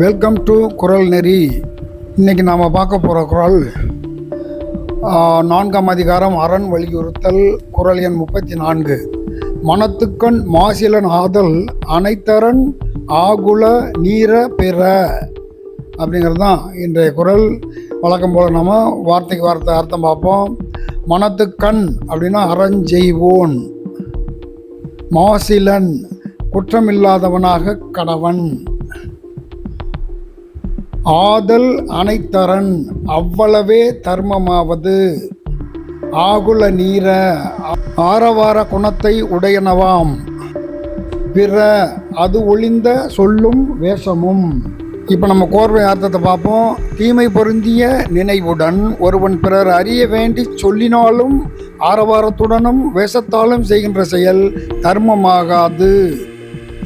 Welcome to குரல் நெறி இன்னைக்கு நாம் பார்க்க போகிற குரல் நான்காம் அதிகாரம் அரண் வலியுறுத்தல் குரல் எண் முப்பத்தி நான்கு மனத்துக்கண் மாசிலன் ஆதல் அனைத்தரன் ஆகுல நீர பிற. அப்படிங்கிறது தான் இன்றைய குரல். வழக்கம் போல் நம்ம வார்த்தைக்கு வார்த்தை அர்த்தம் பார்ப்போம். மனத்துக்கண் அப்படின்னா அறஞ்செய்வோன் மாசிலன் குற்றமில்லாதவனாக கணவன் ஆதல் அனைத்தரன் அவ்வளவே தர்மமாவது. ஆகுல நீர ஆரவார குணத்தை உடையனவாம். பிற அது ஒளிந்த சொல்லும் வேஷமும். இப்போ நம்ம கோர்வை அர்த்தத்தை பார்ப்போம். தீமை பொருந்திய நினைவுடன் ஒருவன் பிறர் அறிய வேண்டி சொல்லினாலும் ஆரவாரத்துடனும் வேஷத்தாலும் செய்கின்ற செயல் தர்மமாகாது.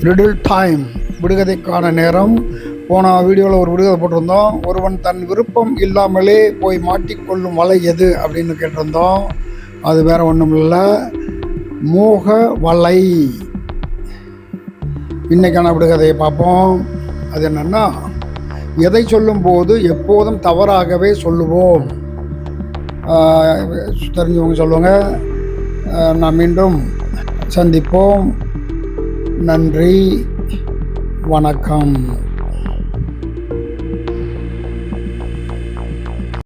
ரிடில் டைம் விடுகதைக்கான நேரம். போன வீடியோவில் ஒரு விடுகதை போட்டிருந்தோம். ஒருவன் தன் விருப்பம் இல்லாமலே போய் மாட்டிக்கொள்ளும் வலை எது அப்படின்னு கேட்டிருந்தோம். அது வேற ஒன்றும் இல்லை. மோக வலை. இன்னைக்கான விடுகதையை பார்ப்போம். அது என்னென்னா எதை சொல்லும்போது எப்போதும் தவறாகவே சொல்லுவோம். தெரிஞ்சவங்க சொல்லுவாங்க. நான் மீண்டும் சந்திப்போம். நன்றி. வணக்கம்.